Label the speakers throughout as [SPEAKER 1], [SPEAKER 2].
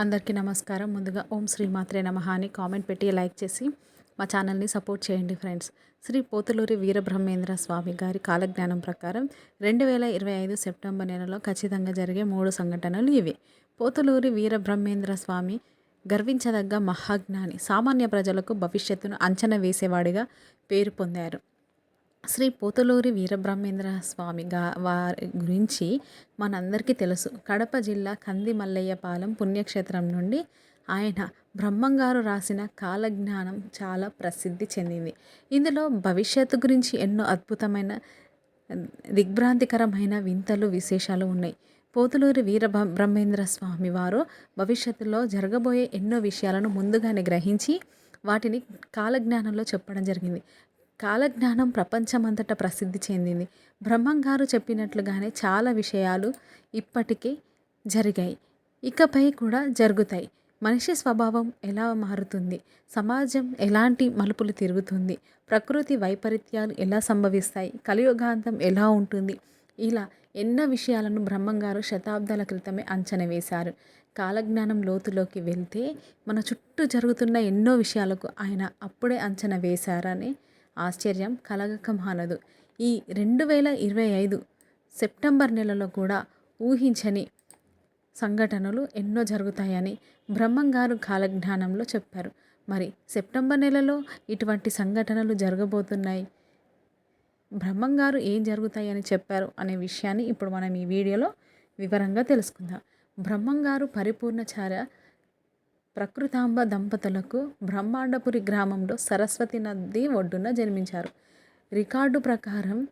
[SPEAKER 1] అందరికీ నమస్కారం. ముందుగా ఓం శ్రీమాత్రే నమ అని కామెంట్ పెట్టి లైక్ చేసి మా ఛానల్ని సపోర్ట్ చేయండి ఫ్రెండ్స్. శ్రీ పోతులూరి వీరబ్రహ్మేంద్ర స్వామి గారి కాలజ్ఞానం ప్రకారం రెండు వేల ఇరవై ఐదు సెప్టెంబర్ నెలలో ఖచ్చితంగా జరిగే మూడు సంఘటనలు ఇవి. పోతులూరి వీరబ్రహ్మేంద్ర స్వామి గర్వించదగ్గ మహాజ్ఞాని సామాన్య ప్రజలకు భవిష్యత్తును అంచనా వేసేవాడిగా పేరు పొందారు. శ్రీ పోతులూరి వీరబ్రహ్మేంద్ర స్వామి గా వారి గురించి మనందరికీ తెలుసు. కడప జిల్లా కంది మల్లయ్యపాలెం పుణ్యక్షేత్రం నుండి ఆయన బ్రహ్మంగారు రాసిన కాలజ్ఞానం చాలా ప్రసిద్ధి చెందింది. ఇందులో భవిష్యత్తు గురించి ఎన్నో అద్భుతమైన దిగ్భ్రాంతికరమైన వింతలు విశేషాలు ఉన్నాయి. పోతులూరి వీర బ్రహ్మేంద్ర స్వామి వారు భవిష్యత్తులో జరగబోయే ఎన్నో విషయాలను ముందుగానే గ్రహించి వాటిని కాలజ్ఞానంలో చెప్పడం జరిగింది. కాలజ్ఞానం ప్రపంచమంతటా ప్రసిద్ధి చెందింది. బ్రహ్మంగారు చెప్పినట్లుగానే చాలా విషయాలు ఇప్పటికే జరిగాయి. ఇకపై కూడా జరుగుతాయి. మనిషి స్వభావం ఎలా మారుతుంది? సమాజం ఎలాంటి మలుపులు తిరుగుతుంది? ప్రకృతి వైపరీత్యాలు ఎలా సంభవిస్తాయి? కలియుగాంతం ఎలా ఉంటుంది? ఇలా ఎన్నో విషయాలను బ్రహ్మంగారు శతాబ్దాల క్రితమే అంచనా వేశారు. కాలజ్ఞానం లోతులోకి వెళ్తే మన చుట్టూ జరుగుతున్న ఎన్నో విషయాలకు ఆయన అప్పుడే అంచనా వేశారని ఆశ్చర్యం కలగక మానదు ఈ రెండు వేల ఇరవై ఐదు సెప్టెంబర్ నెలలో కూడా ఊహించని సంఘటనలు ఎన్నో జరుగుతాయని బ్రహ్మంగారు కాలజ్ఞానంలో చెప్పారు. మరి సెప్టెంబర్ నెలలో ఇటువంటి సంఘటనలు జరగబోతున్నాయి? బ్రహ్మంగారు ఏం జరుగుతాయని చెప్పారు అనే విషయాన్ని ఇప్పుడు మనం ఈ వీడియోలో వివరంగా తెలుసుకుందాం. బ్రహ్మంగారు పరిపూర్ణచార్య ప్రకృతాంబ దంపతులకు బ్రహ్మాండపురి గ్రామంలో సరస్వతి నది ఒడ్డున జన్మించారు. రికార్డు ప్రకారం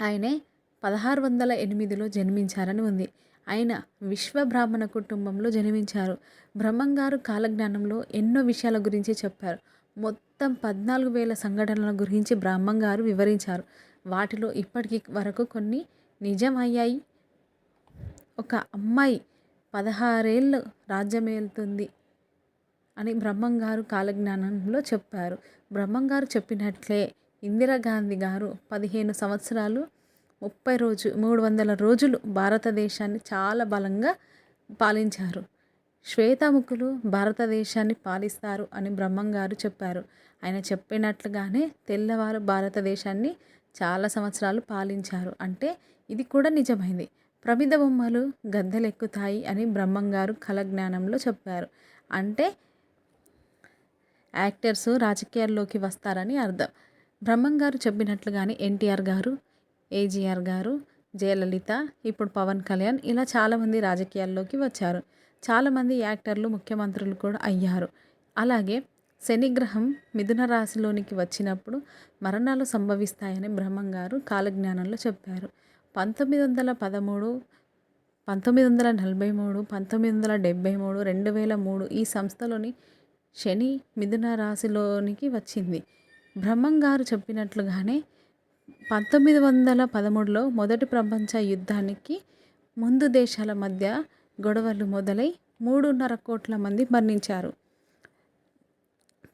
[SPEAKER 1] ఆయనే పదహారు వందల ఎనిమిదిలో జన్మించారని ఉంది. ఆయన విశ్వ బ్రాహ్మణ కుటుంబంలో జన్మించారు. బ్రహ్మంగారు కాలజ్ఞానంలో ఎన్నో విషయాల గురించి చెప్పారు. మొత్తం పద్నాలుగు వేల సంఘటనల గురించి బ్రహ్మంగారు వివరించారు. వాటిలో ఇప్పటికి వరకు కొన్ని నిజమయ్యాయి. ఒక అమ్మాయి పదహారేళ్ళు రాజ్యమేలుతుంది. అని బ్రహ్మంగారు కాలజ్ఞానంలో చెప్పారు. బ్రహ్మంగారు చెప్పినట్లే ఇందిరాగాంధీ గారు పదిహేను సంవత్సరాలు ముప్పై రోజు మూడు వందల రోజులు భారతదేశాన్ని చాలా బలంగా పాలించారు. శ్వేతముఖులు భారతదేశాన్ని పాలిస్తారు అని బ్రహ్మంగారు చెప్పారు. ఆయన చెప్పినట్లుగానే తెల్లవారు భారతదేశాన్ని చాలా సంవత్సరాలు పాలించారు. అంటే ఇది కూడా నిజమైంది. ప్రమిద బొమ్మలు గద్దెలెక్కుతాయి అని బ్రహ్మంగారు కలజ్ఞానంలో చెప్పారు. అంటే యాక్టర్స్ రాజకీయాల్లోకి వస్తారని అర్థం. బ్రహ్మం గారు చెప్పినట్లుగానే ఎన్టీఆర్ గారు ఏజీఆర్ గారు జయలలిత ఇప్పుడు పవన్ కళ్యాణ్ ఇలా చాలామంది రాజకీయాల్లోకి వచ్చారు. చాలామంది యాక్టర్లు ముఖ్యమంత్రులు కూడా అయ్యారు. అలాగే శనిగ్రహం మిథున రాశిలోనికి వచ్చినప్పుడు మరణాలు సంభవిస్తాయని బ్రహ్మం గారు కాలజ్ఞానంలో చెప్పారు. పంతొమ్మిది వందల పదమూడు పంతొమ్మిది వందల నలభై మూడు పంతొమ్మిది వందల డెబ్భై మూడు రెండు వేల మూడు ఈ సంస్థలోని శని మిథున రాశిలోనికి వచ్చింది. బ్రహ్మంగారు చెప్పినట్లుగానే పంతొమ్మిది వందల పదమూడులో మొదటి ప్రపంచ యుద్ధానికి ముందు దేశాల మధ్య గొడవలు మొదలై మూడున్నర కోట్ల మంది మరణించారు.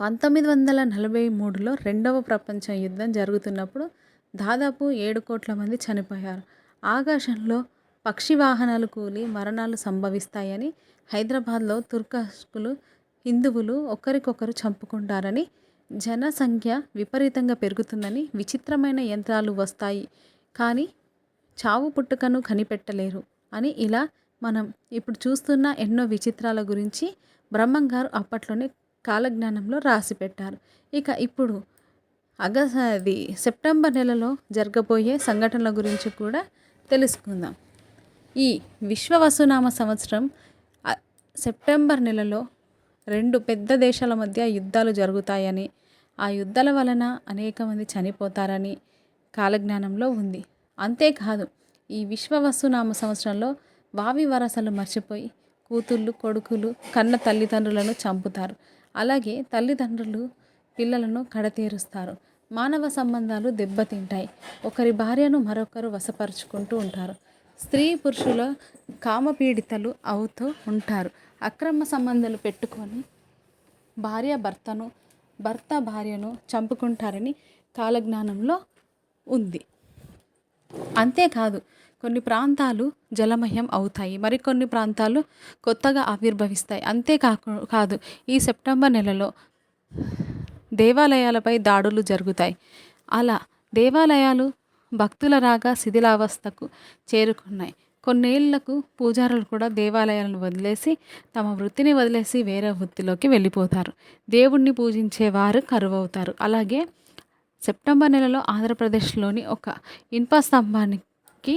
[SPEAKER 1] పంతొమ్మిది వందల నలభై మూడులో రెండవ ప్రపంచ యుద్ధం జరుగుతున్నప్పుడు దాదాపు ఏడు కోట్ల మంది చనిపోయారు. ఆకాశంలో పక్షి వాహనాలు కూలి మరణాలు సంభవిస్తాయని హైదరాబాద్లో తుర్కస్కులు హిందువులు ఒకరికొకరు చంపుకుంటారని జనసంఖ్య విపరీతంగా పెరుగుతుందని విచిత్రమైన యంత్రాలు వస్తాయి. కానీ చావు పుట్టుకను కనిపెట్టలేరు అని ఇలా మనం ఇప్పుడు చూస్తున్న ఎన్నో విచిత్రాల గురించి బ్రహ్మంగారు అప్పట్లోనే కాలజ్ఞానంలో రాసి పెట్టారు. ఇక ఇప్పుడు అగస్ అది సెప్టెంబర్ నెలలో జరగబోయే సంఘటనల గురించి కూడా తెలుసుకుందాం. ఈ విశ్వవసునామ సంవత్సరం సెప్టెంబర్ నెలలో రెండు పెద్ద దేశాల మధ్య యుద్ధాలు జరుగుతాయని ఆ యుద్ధాల వలన అనేక మంది చనిపోతారని కాలజ్ఞానంలో ఉంది. అంతేకాదు ఈ విశ్వవస్తునామ సంవత్సరంలో వావి వరసలు మర్చిపోయి కూతుళ్ళు కొడుకులు కన్న తల్లిదండ్రులను చంపుతారు. అలాగే తల్లిదండ్రులు పిల్లలను కడతీరుస్తారు. మానవ సంబంధాలు దెబ్బతింటాయి. ఒకరి భార్యను మరొకరు వశపరుచుకుంటూ ఉంటారు. స్త్రీ పురుషుల కామపీడితలు అవుతూ ఉంటారు. అక్రమ సంబంధాలు పెట్టుకొని భార్య భర్తను భర్త భార్యను చంపుకుంటారని కాలజ్ఞానంలో ఉంది. అంతేకాదు కొన్ని ప్రాంతాలు జలమయం అవుతాయి. మరికొన్ని ప్రాంతాలు కొత్తగా ఆవిర్భవిస్తాయి. అంతేకాకు కాదు ఈ సెప్టెంబర్ నెలలో దేవాలయాలపై దాడులు జరుగుతాయి. అలా దేవాలయాలు భక్తుల రాగా శిథిలావస్థకు చేరుకున్నాయి. కొన్నేళ్ళకు పూజారులు కూడా దేవాలయాలను వదిలేసి తమ వృత్తిని వదిలేసి వేరే వృత్తిలోకి వెళ్ళిపోతారు. దేవుణ్ణి పూజించేవారు కరువవుతారు. అలాగే సెప్టెంబర్ నెలలో ఆంధ్రప్రదేశ్లోని ఒక ఇనుప స్తంభానికి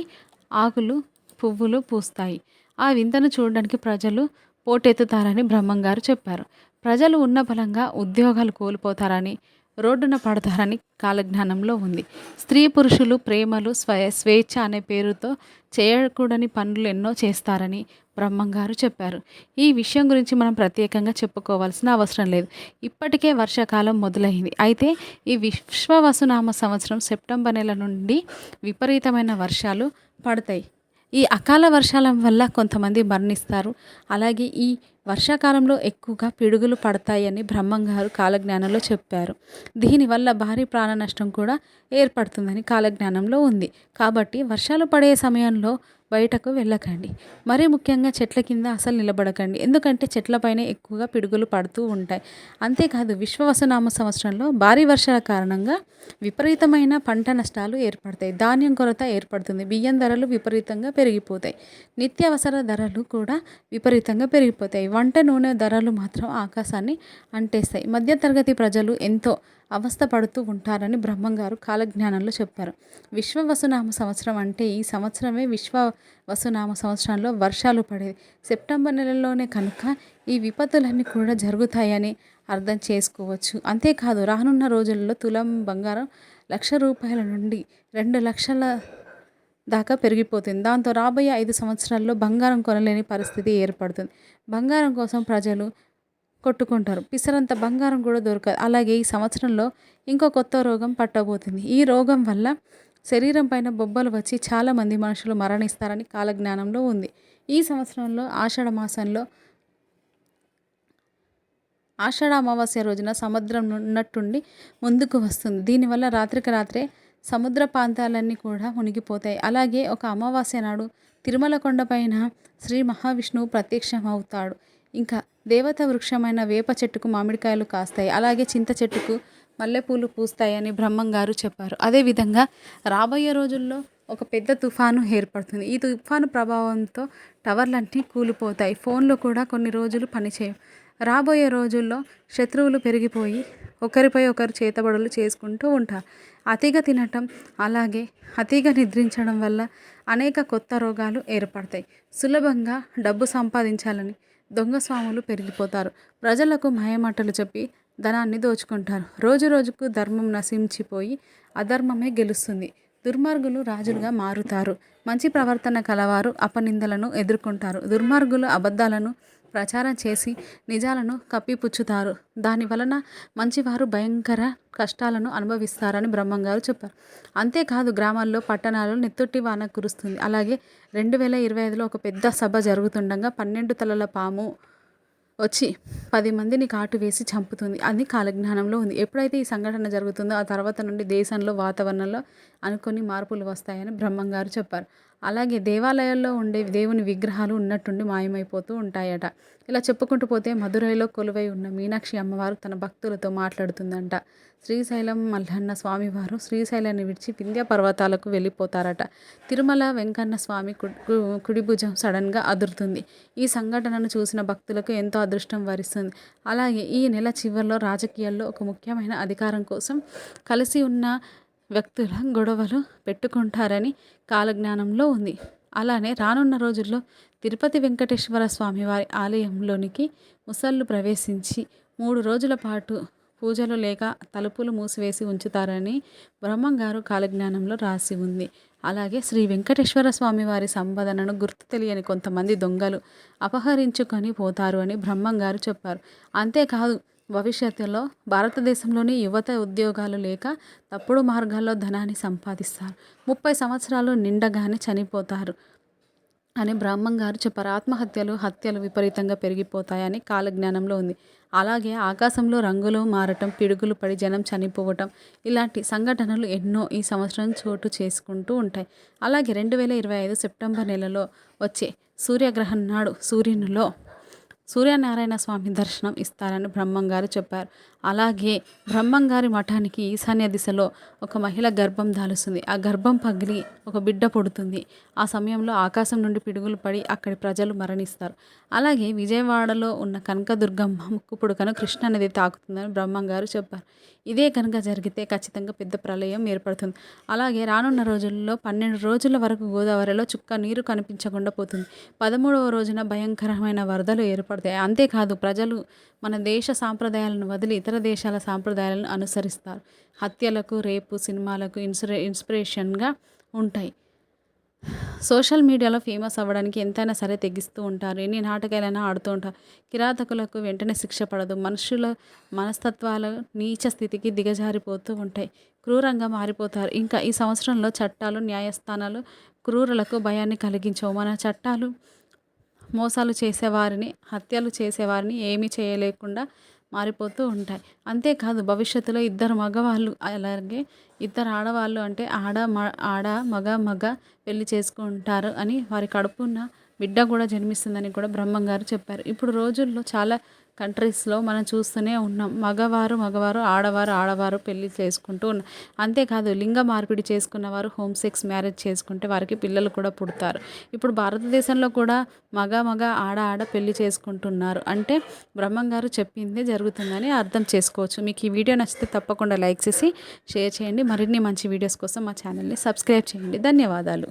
[SPEAKER 1] ఆకులు పువ్వులు పూస్తాయి. ఆ వింతను చూడడానికి ప్రజలు పోటెత్తుతారని బ్రహ్మంగారు చెప్పారు. ప్రజలు ఉన్న బలంగా ఉద్యోగాలు కోల్పోతారని రోడ్డున పడతారని కాలజ్ఞానంలో ఉంది. స్త్రీ పురుషులు ప్రేమలు స్వయ స్వేచ్ఛ అనే పేరుతో చేయకూడని పనులు ఎన్నో చేస్తారని బ్రహ్మంగారు చెప్పారు. ఈ విషయం గురించి మనం ప్రత్యేకంగా చెప్పుకోవాల్సిన అవసరం లేదు. ఇప్పటికే వర్షాకాలం మొదలైంది. అయితే ఈ విశ్వవసునామ సంవత్సరం సెప్టెంబర్ నెల నుండి విపరీతమైన వర్షాలు పడతాయి. ఈ అకాల వర్షాల వల్ల కొంతమంది మరణిస్తారు. అలాగే ఈ వర్షాకాలంలో ఎక్కువగా పిడుగులు పడతాయని బ్రహ్మంగారు కాలజ్ఞానంలో చెప్పారు. దీనివల్ల భారీ ప్రాణ నష్టం కూడా ఏర్పడుతుందని కాలజ్ఞానంలో ఉంది. కాబట్టి వర్షాలు పడే సమయంలో బయటకు వెళ్ళకండి. మరీ ముఖ్యంగా చెట్ల కింద అసలు నిలబడకండి. ఎందుకంటే చెట్లపైనే ఎక్కువగా పిడుగులు పడుతూ ఉంటాయి. అంతేకాదు విశ్వవసనామ సంవత్సరంలో భారీ వర్షాల కారణంగా విపరీతమైన పంట నష్టాలు ఏర్పడతాయి. ధాన్యం కొరత ఏర్పడుతుంది. బియ్యం ధరలు విపరీతంగా పెరిగిపోతాయి. నిత్యావసర ధరలు కూడా విపరీతంగా పెరిగిపోతాయి. వంట నూనె ధరలు మాత్రం ఆకాశాన్ని అంటేస్తాయి. మధ్యతరగతి ప్రజలు ఎంతో అవస్థ పడుతూ ఉంటారని బ్రహ్మంగారు కాలజ్ఞానంలో చెప్పారు. విశ్వవసునామ సంవత్సరం అంటే ఈ సంవత్సరమే విశ్వ వసునామ సంవత్సరంలో వర్షాలు పడేది సెప్టెంబర్ నెలలోనే కనుక ఈ విపత్తులన్నీ కూడా జరుగుతాయని అర్థం చేసుకోవచ్చు. అంతేకాదు రానున్న రోజుల్లో తులం బంగారం లక్ష రూపాయల నుండి రెండు లక్షల దాకా పెరిగిపోతుంది. దాంతో రాబోయే ఐదు సంవత్సరాల్లో బంగారం కొనలేని పరిస్థితి ఏర్పడుతుంది. బంగారం కోసం ప్రజలు కొట్టుకుంటారు. పిసరంత బంగారం కూడా దొరకదు. అలాగే ఈ సంవత్సరంలో ఇంకో కొత్త రోగం పట్టబోతుంది. ఈ రోగం వల్ల శరీరం పైన బొబ్బలు వచ్చి చాలామంది మనుషులు మరణిస్తారని కాలజ్ఞానంలో ఉంది. ఈ సంవత్సరంలో ఆషాఢ మాసంలో ఆషాఢ అమావాస్య రోజున సముద్రం ఉన్నట్టుండి ముందుకు వస్తుంది. దీనివల్ల రాత్రికి రాత్రే సముద్ర ప్రాంతాలన్నీ కూడా మునిగిపోతాయి. అలాగే ఒక అమావాస్య నాడు తిరుమల కొండపైన శ్రీ మహావిష్ణువు ప్రత్యక్షం అవుతాడు ఇంకా దేవత వృక్షమైన వేప చెట్టుకు మామిడికాయలు కాస్తాయి. అలాగే చింత చెట్టుకు మల్లెపూలు పూస్తాయని బ్రహ్మంగారు చెప్పారు. అదేవిధంగా రాబోయే రోజుల్లో ఒక పెద్ద తుఫాను ఏర్పడుతుంది. ఈ తుఫాను ప్రభావంతో టవర్లన్నీ కూలిపోతాయి. ఫోన్లు కూడా కొన్ని రోజులు పనిచేయవు. రాబోయే రోజుల్లో శత్రువులు పెరిగిపోయి ఒకరిపై ఒకరు చేతబడులు చేసుకుంటూ ఉంటారు. అతిగా తినటం అలాగే అతిగా నిద్రించడం వల్ల అనేక కొత్త రోగాలు ఏర్పడతాయి. సులభంగా డబ్బు సంపాదించాలని దొంగ స్వాములు పెరిగిపోతారు. ప్రజలకు మాయమాటలు చెప్పి ధనాన్ని దోచుకుంటారు. రోజు రోజుకు ధర్మం నశించిపోయి అధర్మమే గెలుస్తుంది. దుర్మార్గులు రాజులుగా మారుతారు. మంచి ప్రవర్తన కలవారు అపనిందలను ఎదుర్కొంటారు. దుర్మార్గులు అబద్ధాలను ప్రచారం చేసి నిజాలను కప్పిపుచ్చుతారు. దాని వలన మంచివారు భయంకర కష్టాలను అనుభవిస్తారని బ్రహ్మంగారు చెప్పారు. అంతేకాదు గ్రామాల్లో పట్టణాల్లో నెత్తుట్టి వాన కురుస్తుంది. అలాగే రెండు వేల ఇరవై ఐదులో ఒక పెద్ద సభ జరుగుతుండగా పన్నెండు తలల పాము వచ్చి పది మందిని కాటు వేసి చంపుతుంది అది కాలజ్ఞానంలో ఉంది. ఎప్పుడైతే ఈ సంఘటన జరుగుతుందో ఆ తర్వాత నుండి దేశంలో వాతావరణంలో అనుకొని మార్పులు వస్తాయని బ్రహ్మంగారు చెప్పారు. అలాగే దేవాలయాల్లో ఉండే దేవుని విగ్రహాలు ఉన్నట్టుండి మాయమైపోతూ ఉంటాయట. ఇలా చెప్పుకుంటూ పోతే మధురైలో కొలువై ఉన్న మీనాక్షి అమ్మవారు తన భక్తులతో మాట్లాడుతుందంట. శ్రీశైలం మల్లన్న స్వామివారు శ్రీశైలాన్ని విడిచి వింధ్య పర్వతాలకు వెళ్ళిపోతారట. తిరుమల వెంకన్న స్వామి కుడిభుజం సడన్గా అదురుతుంది. ఈ సంఘటనను చూసిన భక్తులకు ఎంతో అదృష్టం వరిస్తుంది. అలాగే ఈ నెల చివరిలో రాజకీయాల్లో ఒక ముఖ్యమైన అధికారం కోసం కలిసి ఉన్న వ్యక్తుల గొడవలు పెట్టుకుంటారని కాలజ్ఞానంలో ఉంది. అలానే రానున్న రోజుల్లో తిరుపతి వెంకటేశ్వర స్వామి వారి ఆలయంలోనికి ముసళ్ళు ప్రవేశించి మూడు రోజుల పాటు పూజలు లేక తలుపులు మూసివేసి ఉంచుతారని బ్రహ్మంగారు కాలజ్ఞానంలో రాసి ఉంది. అలాగే శ్రీ వెంకటేశ్వర స్వామి వారి సంపదనను గుర్తు తెలియని కొంతమంది దొంగలు అపహరించుకొని పోతారు అని బ్రహ్మంగారు చెప్పారు. అంతేకాదు భవిష్యత్తులో భారతదేశంలోని యువత ఉద్యోగాలు లేక తప్పుడు మార్గాల్లో ధనాన్ని సంపాదిస్తారు. ముప్పై సంవత్సరాలు నిండగానే చనిపోతారు అని బ్రాహ్మణ్ గారు చెప్పారు. ఆత్మహత్యలు హత్యలు విపరీతంగా పెరిగిపోతాయని కాలజ్ఞానంలో ఉంది. అలాగే ఆకాశంలో రంగులు మారటం పిడుగులు పడి జనం చనిపోవటం ఇలాంటి సంఘటనలు ఎన్నో ఈ సంవత్సరం చోటు చేసుకుంటూ ఉంటాయి. అలాగే రెండు వేల ఇరవై ఐదు సెప్టెంబర్ నెలలో వచ్చే సూర్యగ్రహణం నాడు సూర్యునిలో సూర్యనారాయణ స్వామి దర్శనం ఇస్తారని బ్రహ్మంగారు చెప్పారు. అలాగే బ్రహ్మంగారి మఠానికి ఈశాన్య దిశలో ఒక మహిళ గర్భం దాలుస్తుంది. ఆ గర్భం పగిలి ఒక బిడ్డ పుడుతుంది. ఆ సమయంలో ఆకాశం నుండి పిడుగులు పడి అక్కడి ప్రజలు మరణిస్తారు. అలాగే విజయవాడలో ఉన్న కనకదుర్గమ్మ ముక్కుపుడుకను కృష్ణానది తాకుతుందని బ్రహ్మంగారు చెప్పారు. ఇదే కనుక జరిగితే ఖచ్చితంగా పెద్ద ప్రళయం ఏర్పడుతుంది. అలాగే రానున్న రోజుల్లో పన్నెండు రోజుల వరకు గోదావరిలో చుక్క నీరు కనిపించకుండా పోతుంది. పదమూడవ రోజున భయంకరమైన వరదలు ఏర్పడతాయి. అంతేకాదు ప్రజలు మన దేశ సాంప్రదాయాలను వదిలి ఇతర దేశాల సాంప్రదాయాలను అనుసరిస్తారు. హత్యలకు రేపు సినిమాలకు ఇన్స్పిరే ఇన్స్పిరేషన్గా ఉంటాయి. సోషల్ మీడియాలో ఫేమస్ అవ్వడానికి ఎంతైనా సరే తెగిస్తూ ఉంటారు. ఎన్ని నాటకాలైనా ఆడుతూ ఉంటారు. కిరాతకులకు వెంటనే శిక్ష పడదు. మనుషుల మనస్తత్వాలు నీచ స్థితికి దిగజారిపోతూ ఉంటాయి. క్రూరంగా మారిపోతారు. ఇంకా ఈ సంవత్సరంలో చట్టాలు న్యాయస్థానాలు క్రూరులకు భయాన్ని కలిగించవు. మన చట్టాలు మోసాలు చేసేవారిని హత్యలు చేసేవారిని ఏమీ చేయలేకుండా మారిపోతూ ఉంటాయి. అంతేకాదు భవిష్యత్తులో ఇద్దరు మగవాళ్ళు అలాగే ఇద్దరు ఆడవాళ్ళు అంటే ఆడ మ ఆడ మగ మగ పెళ్ళి చేసుకుంటారు అని వారి కడుపున బిడ్డ కూడా జన్మిస్తుందని కూడా బ్రహ్మంగారు చెప్పారు. ఇప్పుడు రోజుల్లో చాలా కంట్రీస్లో మనం చూస్తూనే ఉన్నాం. మగవారు మగవారు ఆడవారు ఆడవారు పెళ్ళి చేసుకుంటూ ఉన్నారు అంతేకాదు లింగ మార్పిడి చేసుకున్న వారు హోమ్ సెక్స్ మ్యారేజ్ చేసుకుంటే వారికి పిల్లలు కూడా పుడతారు. ఇప్పుడు భారతదేశంలో కూడా మగ మగ ఆడ ఆడ పెళ్ళి చేసుకుంటున్నారు. అంటే బ్రహ్మం గారు చెప్పిందే జరుగుతుందని అర్థం చేసుకోవచ్చు. మీకు ఈ వీడియో నచ్చితే తప్పకుండా లైక్ చేసి షేర్ చేయండి. మరిన్ని మంచి వీడియోస్ కోసం మా ఛానల్ని సబ్స్క్రైబ్ చేయండి. ధన్యవాదాలు.